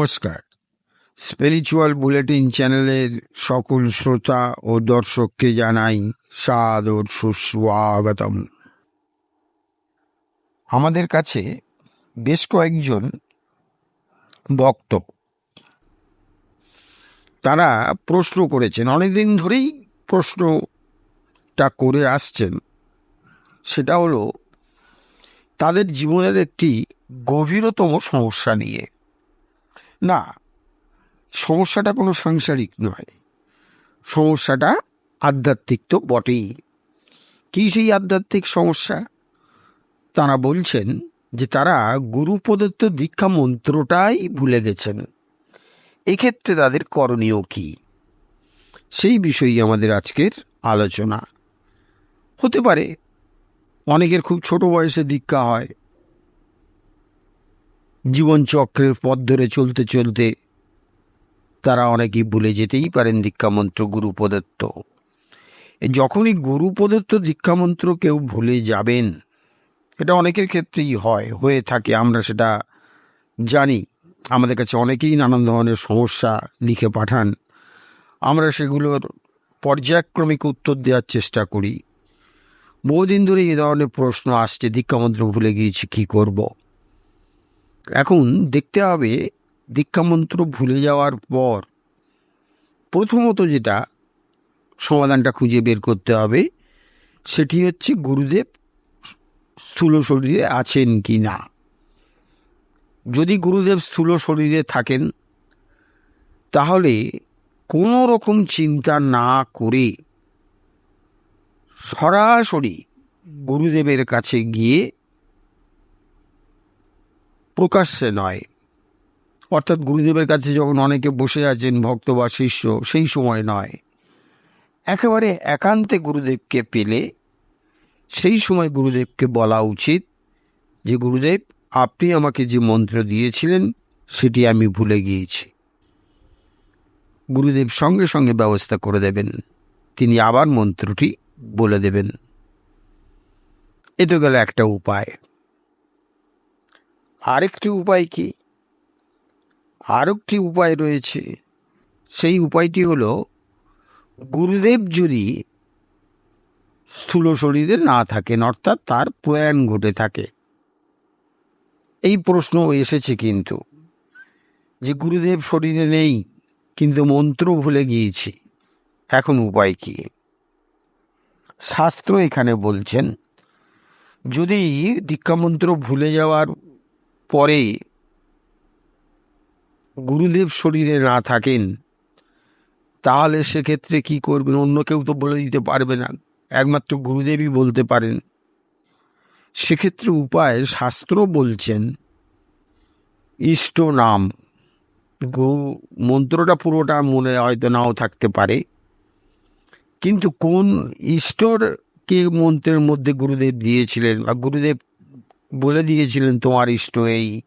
নমস্কার। Spiritual bulletin চ্যানেলের সকল শ্রোতা ও দর্শককে জানাই সাদর সুস্বাগতম। আমাদের কাছে বেশ কয়েকজন ভক্ত। তারা প্রশ্ন করেছেন, অনেকদিন ধরেই প্রশ্নটা করে আসছেন। সেটা হলো, তাদের জীবনের একটি গভীরতম সমস্যা নিয়ে। না, সমস্যাটা কোনো সাংসারিক নয়। সমস্যাটা আধ্যাত্মিক তো বটেই। কী সেই আধ্যাত্মিক সমস্যা? তারা বলছেন যে তারা গুরু প্রদত্ত দীক্ষা মন্ত্রটাই ভুলে গেছেন। এক্ষেত্রে তাদের করণীয় কি? সেই বিষয়েই আমাদের আজকের আলোচনা। হতে পারে, অনেকের খুব ছোট বয়সে দীক্ষা হয় জীবন চক্রের পথ ধরে চলতে চলতে তারা অনেকেই ভুলে যেতেই পারেন দীক্ষামন্ত্র গুরু প্রদত্ত যখনই গুরু প্রদত্ত দীক্ষামন্ত্র কেউ ভুলে যাবেন, এটা অনেকের ক্ষেত্রেই হয়, হয়ে থাকে, আমরা সেটা জানি। আমাদের কাছে অনেকেই নানান ধরনের সমস্যা লিখে পাঠান। আমরা সেগুলোর পর্যায়ক্রমিক উত্তর দেওয়ার চেষ্টা করি। বহুদিন ধরে এই ধরনের প্রশ্ন আসছে, দীক্ষামন্ত্র ভুলে গিয়েছি, কী করব। এখন দেখতে হবে দীক্ষামন্ত্র ভুলে যাওয়ার পর প্রথমত যেটা সমাধানটা খুঁজে বের করতে হবে, সেটি হচ্ছে গুরুদেব স্থূল শরীরে আছেন কি না যদি গুরুদেব স্থূল শরীরে থাকেন, তাহলে কোনো রকম চিন্তা না করে সরাসরি গুরুদেবের কাছে গিয়ে প্রকাশ্যে নয়। অর্থাৎ গুরুদেবের কাছে যখন অনেকে বসে আছেন ভক্ত বা শিষ্য, সেই সময় নয়। একেবারে একান্তে গুরুদেবকে পেলে সেই সময় গুরুদেবকে বলা উচিত যে, গুরুদেব, আপনি আমাকে যে মন্ত্র দিয়েছিলেন, সেটি আমি ভুলে গিয়েছি। গুরুদেব সঙ্গে সঙ্গে ব্যবস্থা করে দেবেন। তিনি আবার মন্ত্রটি বলে দেবেন। এ তো গেল একটা উপায়। আরেকটি উপায় কি? আরেকটি উপায় রয়েছে। সেই উপায়টি হলো, গুরুদেব যদি স্থূল শরীরে না থাকেন, অর্থাৎ তার প্রয়াণ ঘটে থাকে। এই প্রশ্ন এসেছে কিন্তু, যে গুরুদেব শরীরে নেই, কিন্তু মন্ত্র ভুলে গিয়েছি। এখন উপায় কি? শাস্ত্র এখানে বলছেন, যদি দীক্ষামন্ত্র ভুলে যাওয়ার পরে গুরুদেব শরীরে না থাকেন, তাহলে সেক্ষেত্রে কি করবেন? অন্য কেউ তো বলে দিতে পারবে না। একমাত্র গুরুদেবই বলতে পারেন। সেক্ষেত্রে উপায় শাস্ত্র বলছেন, ইষ্ট নাম। গুরু মন্ত্রটা পুরোটা মনে হয়তো নাও থাকতে পারে। কিন্তু কোন ইষ্টর কে মন্ত্রের মধ্যে গুরুদেব দিয়েছিলেন বা গুরুদেব বলে দিয়েছিলেন, তোমার ইষ্ট এই।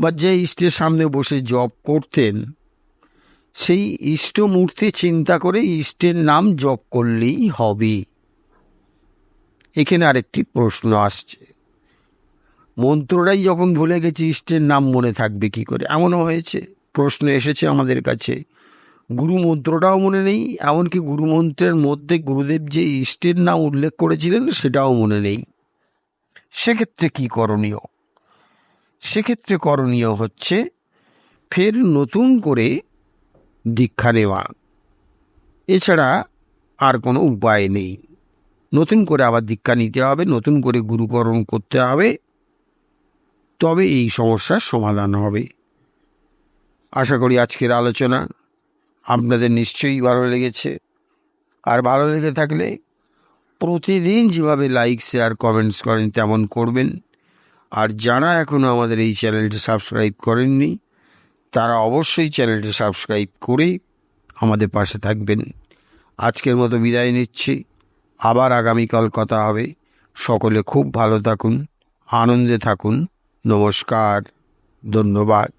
বা যে ইষ্টের সামনে বসে জপ করতেন, সেই ইষ্ট মূর্তি চিন্তা করে ইষ্টের নাম জপ করলেই হবে। এখানে আরেকটি প্রশ্ন আসছে। মন্ত্রটাই যখন ভুলে গেছি ইষ্টের নাম মনে থাকবে কি করে? এমনও হয়েছে, প্রশ্ন এসেছে আমাদের কাছে। গুরু মন্ত্রটাও মনে নেই, এমনকি গুরু মন্ত্রের মধ্যে গুরুদেব যে ইষ্টের নাম উল্লেখ করেছিলেন সেটাও মনে নেই। সেক্ষেত্রে কি করণীয়? সেক্ষেত্রে করণীয় হচ্ছে ফের নতুন করে দীক্ষা নেওয়া। এছাড়া আর কোনো উপায় নেই। নতুন করে আবার দীক্ষা নিতে হবে, নতুন করে গুরুকরণ করতে হবে। তবে এই সমস্যার সমাধান হবে। আশা করি আজকের আলোচনা আপনাদের নিশ্চয়ই ভালো লেগেছে। আর ভালো লেগে থাকলে প্রতিদিন যেভাবে লাইক শেয়ার কমেন্টস করেন, তেমন করবেন। আর যারা এখনও আমাদের এই চ্যানেলটি সাবস্ক্রাইব করেননি, তারা অবশ্যই চ্যানেলটি সাবস্ক্রাইব করে আমাদের পাশে থাকবেন। আজকের মতো বিদায় নিচ্ছি। আবার আগামীকাল কথা হবে। সকলে খুব ভালো থাকুন, আনন্দে থাকুন। নমস্কার, ধন্যবাদ।